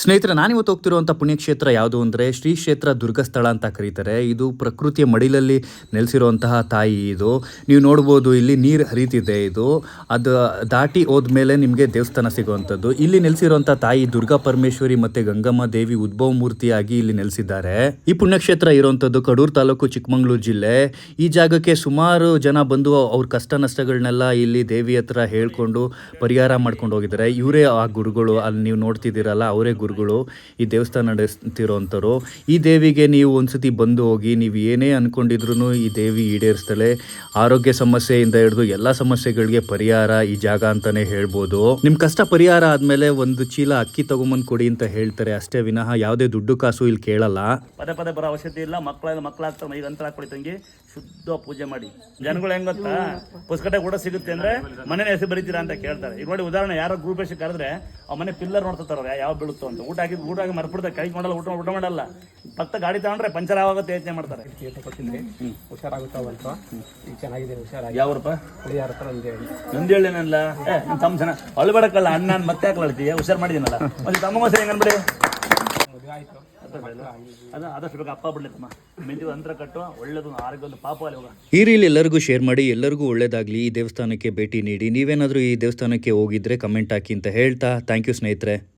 ಸ್ನೇಹಿತರೆ, ನಾನಿವತ್ತು ಹೋಗ್ತಿರುವಂಥ ಪುಣ್ಯಕ್ಷೇತ್ರ ಯಾವುದು ಅಂದರೆ ಶ್ರೀ ಕ್ಷೇತ್ರ ದುರ್ಗಸ್ಥಳ ಅಂತ ಕರೀತಾರೆ. ಇದು ಪ್ರಕೃತಿಯ ಮಡಿಲಲ್ಲಿ ನೆಲೆಸಿರುವಂತಹ ತಾಯಿ ಇದು. ನೀವು ನೋಡ್ಬೋದು ಇಲ್ಲಿ ನೀರು ಹರಿತಿದೆ ಇದು. ಅದು ದಾಟಿ ಹೋದ್ಮೇಲೆ ನಿಮಗೆ ದೇವಸ್ಥಾನ ಸಿಗುವಂಥದ್ದು. ಇಲ್ಲಿ ನೆಲೆಸಿರುವಂಥ ತಾಯಿ ದುರ್ಗಾ ಪರಮೇಶ್ವರಿ ಮತ್ತು ಗಂಗಮ್ಮ ದೇವಿ ಉದ್ಭವ ಮೂರ್ತಿಯಾಗಿ ಇಲ್ಲಿ ನೆಲೆಸಿದ್ದಾರೆ. ಈ ಪುಣ್ಯಕ್ಷೇತ್ರ ಇರುವಂಥದ್ದು ಕಡೂರು ತಾಲೂಕು ಚಿಕ್ಕಮಗಳೂರು ಜಿಲ್ಲೆ. ಈ ಜಾಗಕ್ಕೆ ಸುಮಾರು ಜನ ಬಂದು ಅವ್ರ ಕಷ್ಟ ನಷ್ಟಗಳನ್ನೆಲ್ಲ ಇಲ್ಲಿ ದೇವಿ ಹತ್ರ ಹೇಳ್ಕೊಂಡು ಪರಿಹಾರ ಮಾಡ್ಕೊಂಡು ಹೋಗಿದ್ದಾರೆ. ಇವರೇ ಆ ಗುರುಗಳು ಅಲ್ಲಿ ನೀವು ನೋಡ್ತಿದ್ದೀರಲ್ಲ, ಅವರೇ ಗುರುಗಳು ಈ ದೇವಸ್ಥಾನ ನಡೆಸ್ತಿರೋಂಥವ್ರು, ಈ ದೇವಿಗೆ ನೀವು ಒಂದ್ಸತಿ ಬಂದು ಹೋಗಿ, ನೀವು ಏನೇ ಅಂದ್ಕೊಂಡಿದ್ರು ಈ ದೇವಿ ಈಡೇರಿಸ್ತಾಳೆ. ಆರೋಗ್ಯ ಸಮಸ್ಯೆಯಿಂದ ಹಿಡಿದು ಎಲ್ಲ ಸಮಸ್ಯೆಗಳಿಗೆ ಪರಿಹಾರ ಈ ಜಾಗ ಅಂತಾನೆ ಹೇಳ್ಬೋದು. ನಿಮ್ಮ ಕಷ್ಟ ಪರಿಹಾರ ಆದಮೇಲೆ ಒಂದು ಚೀಲ ಅಕ್ಕಿ ತಗೊಂಬಂದ್ ಕೊಡಿ ಅಂತ ಹೇಳ್ತಾರೆ. ಅಷ್ಟೇ ವಿನಃ ಯಾವುದೇ ದುಡ್ಡು ಕಾಸು ಇಲ್ಲಿ ಕೇಳಲ್ಲ. ಪದೇ ಪದೇ ಬರೋ ಅವಶ್ಯಕತೆ ಇಲ್ಲ. ಮಕ್ಕಳ ಮಕ್ಕಳಾಗ್ತಾರೆ ಈಗ ಅಂತರ ಹಾಕೊಳ್ಳಿ ತಂಗಿ. ಶುದ್ಧ ಪೂಜೆ ಮಾಡಿ. ಜನಗಳು ಹೆಂಗ್ ಗೊತ್ತಾ? ಪುಸ್ತಕಟೆ ಕೂಡ ಸಿಗುತ್ತೆ ಅಂದ್ರೆ ಮನೆ ಹೆಸರು ಬರೀತೀರಾ ಅಂತ ಕೇಳ್ತಾರೆ. ಈಗ ನೋಡಿ ಉದಾಹರಣೆ ಯಾರೋ ಗ್ರೂಪ್ ಎಷ್ಟು ಕರೆದ್ರೆ ಆ ಮನೆ ಪಿಲ್ಲರ್ ನೋಡ್ತಾರ ಯಾವ ಬೀಳುತ್ತೋ ಅಂತ. ಊಟ ಹಾಕಿ ಊಟ ಹಾಕಿ ಮರ್ಬಿಡ್ತಾರೆ. ಕೈ ಮಾಡಲ್ಲ ಊಟ ಊಟ ಮಾಡಲ್ಲ. ಭಕ್ತ ಗಾಡಿ ತಗೊಂಡ್ರೆ ಪಂಚರ್ ಆಗುತ್ತೆ ಯೋಚನೆ ಮಾಡ್ತಾರೆ. ಯಾವ್ರಪ್ಪ ನಂದೇಳಿ ಹುಷಾರಾಗುತ್ತಾವಂತ ಈಗ ಚೆನ್ನಾಗಿದೆ ಹುಷಾರಾಗಿ ಯಾವ ರೂಪ ಹುಡುಗಿಯರ ಹತ್ರ ಒಂದು ಹೇಳಿ. ನಂದೇಳೇನಲ್ಲ ಏ ನಿನ್ ತಮ್ಮ ಜನ. ಅಳ್ಬೇಡಕ್ಕಲ್ಲ ಅಣ್ಣ ಮತ್ತೆ ಹಾಕಿ ಹುಷಾರು ಹುಷಾರ್ ಮಾಡಿದಿನಲ್ಲ. ಮತ್ತೆ ತಮ್ಮ ಹೆಂಗ್ ಅನ್ಬಿಡಿ? ಆದಷ್ಟು ಬೇಗ ಅಪ್ಪ ಅಂತರ ಕಟ್ಟು ಒಳ್ಳೇದು ಆರೋಗ್ಯ ಒಂದು ಪಾಪ ಅಲ್ಲಿ ಹೋಗ. ಈ ರೀಲ್ ಎಲ್ಲರಿಗೂ ಶೇರ್ ಮಾಡಿ ಎಲ್ಲರಿಗೂ ಒಳ್ಳೇದಾಗಲಿ. ಈ ದೇವಸ್ಥಾನಕ್ಕೆ ಭೇಟಿ ನೀಡಿ. ನೀವೇನಾದರೂ ಈ ದೇವಸ್ಥಾನಕ್ಕೆ ಹೋಗಿದ್ರೆ ಕಮೆಂಟ್ ಹಾಕಿ ಅಂತ ಹೇಳ್ತಾ ಥ್ಯಾಂಕ್ ಯು ಸ್ನೇಹಿತರೆ.